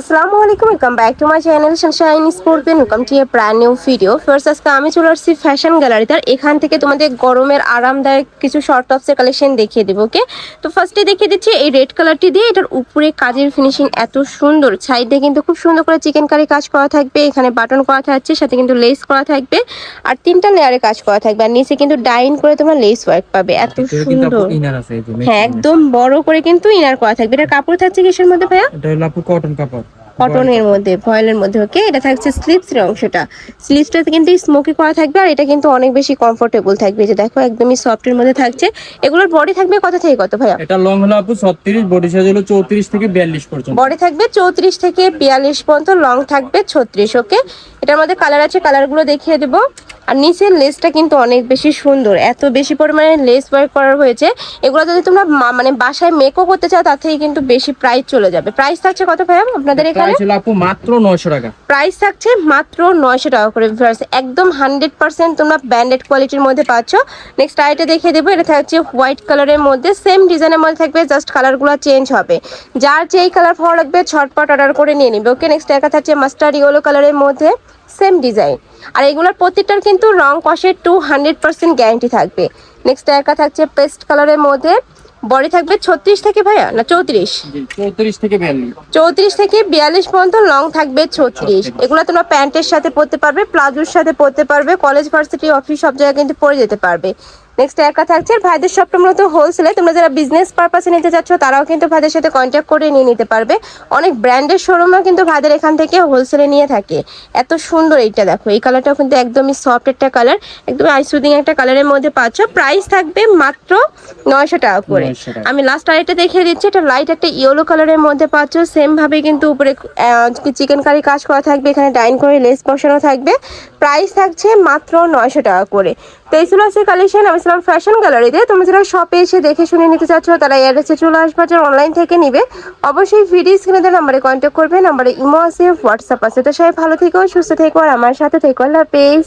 আসসালামু আলাইকুম welcome back to my channel sunshine scorpion welcome to a brand new video first আজকে আমি চলে আসছি ফ্যাশন গ্যালারিতে আর এখান থেকে তোমাদের গরমের আরামদায়ক কিছু শর্ট টপসের কালেকশন দেখিয়ে দেবো ওকে তো ফার্স্টে দেখিয়ে দিচ্ছি এই রেড কালারটি দিয়ে এটার উপরে কাজের ফিনিশিং এত সুন্দর। সাইডে কিন্তু খুব সুন্দর করে চিকেন কারি কাজ করা থাকবে এখানে বাটন করা থাকছে সাথে কিন্তু লেস করা থাকবে আর তিনটা লেয়ারে কাজ করা থাকবে। আর নিচে কিন্তু ডাইন করে তোমরা লেস ওয়ার্ক পাবে এত সুন্দর। হ্যাঁ একদম বড় করে কিন্তু ইনার করা থাকবে। এটার কাপড় থাকছে কিসের মধ্যে ভাইয়া? এটা হলো কটন কাপড়। কটনের মধ্যে ফয়েলের মধ্যে ওকে এটা থাকছে স্লিপসের অংশটা। স্লিপসটাতে কিন্তু স্মোকি করা থাকবে আর এটা কিন্তু অনেক বেশি কমফোর্টেবল থাকবে। যে দেখো একদমই সফটের মধ্যে থাকছে। এগুলোর বডি থাকবে কত থেকে কত ভাইয়া? এটা লং হলো আপু 36 বডি সাইজ হলো 34 থেকে 42 পর্যন্ত। বডি থাকবে চৌত্রিশ থেকে বিয়াল্লিশ পর্যন্ত লং থাকবে ছত্রিশ ওকে এটার মধ্যে কালার আছে কালারগুলো দেখিয়ে দেবো। আর নিচের লেসটা কিন্তু অনেক বেশি সুন্দর। এত বেশি পরিমাণে লেস ওয়ার্ক করা হয়েছে। এগুলো যদি তোমরা মানে বাসায় মেকও করতে চাও তার থেকে কিন্তু বেশি প্রাইস চলে যাবে। প্রাইস থাকছে কত ভাইয়া আপনাদের এখানে? আপু মাত্র 900 টাকা। প্রাইস থাকছে মাত্র নয়শো টাকা করে ভিউয়ার্স একদম হান্ড্রেড পার্সেন্ট তোমরা ব্যান্ডেড কোয়ালিটির মধ্যে পাচ্ছ। নেক্সট আইটা দেখিয়ে দেবো। এটা থাকছে হোয়াইট কালারের মধ্যে। সেম ডিজাইনের মধ্যে থাকবে জাস্ট কালারগুলো চেঞ্জ হবে। যার যেই কালার ভালো লাগবে ছটপট অর্ডার করে নিয়ে নিবে। ওকে নেক্সট একা থাকছে মাস্টার্ড ইয়েলো কালারের মধ্যে। সেম ডিজাইন আর এগুলোর প্রত্যেকটার কিন্তু রং কষের টু হান্ড্রেড পার্সেন্ট গ্যারেন্টি থাকবে। নেক্সট একা থাকছে পেস্ট কালারের মধ্যে। বডি থাকবে ছত্রিশ থেকে ভাইয়া? না চৌত্রিশ? চৌত্রিশ থেকে 42 চৌত্রিশ থেকে বিয়াল্লিশ পর্যন্ত লং থাকবে ছত্রিশ। এগুলো তোমরা প্যান্টের সাথে পরতে পারবে প্লাজোর সাথে পরতে পারবে কলেজ ভার্সিটি অফিস সব জায়গায় কিন্তু পরে যেতে পারবে। নেক্সট একা থাকছে ভাইদের শপটা মূলত হোলসেলে তোমরা যারা বিজনেস পারপাসে নিতে চাচ্ছ তারাও কিন্তু ভাইদের সাথে কন্ট্যাক্ট করে নিয়ে নিতে পারবে। অনেক ব্র্যান্ডের শোরুমও কিন্তু ভাইদের এখান থেকে হোলসেলে নিয়ে থাকে। এত সুন্দর এইটা দেখো এই কালারটাও কিন্তু একদমই সফট একটা কালার একদম আইসুদিং একটা কালারের মধ্যে পাচ্ছ। প্রাইস থাকবে মাত্র নয়শো টাকা করে। আমি লাস্ট আরেকটা দেখিয়ে দিচ্ছি এটা লাইট একটা ইয়েলো কালারের মধ্যে পাচ্ছ। সেমভাবে কিন্তু উপরে চিকেন কারি কাজ করা থাকবে এখানে ডাইন করে লেস বসানো থাকবে। প্রাইস থাকছে মাত্র নয়শো টাকা করে। তো এই ছিল কালেকশন আমি ছিলাম ফ্যাশন গ্যালারিতে তোমরা যারা শপে এসে দেখে শুনে নিতে চাচ্ছ, তারা অ্যাড্রেসে চলে আসবে যারা অনলাইন থেকে নিবে, অবশ্যই ভিডিও স্ক্রিনে দেওয়া নাম্বারে কন্ট্যাক্ট করবে নাম্বারে ইমো আছে হোয়াটসঅ্যাপ আছে। তো সবাই ভালো থেকো, সুস্থ থেকো, আর আমার সাথে থেকো। আল্লাহ হাফেজ।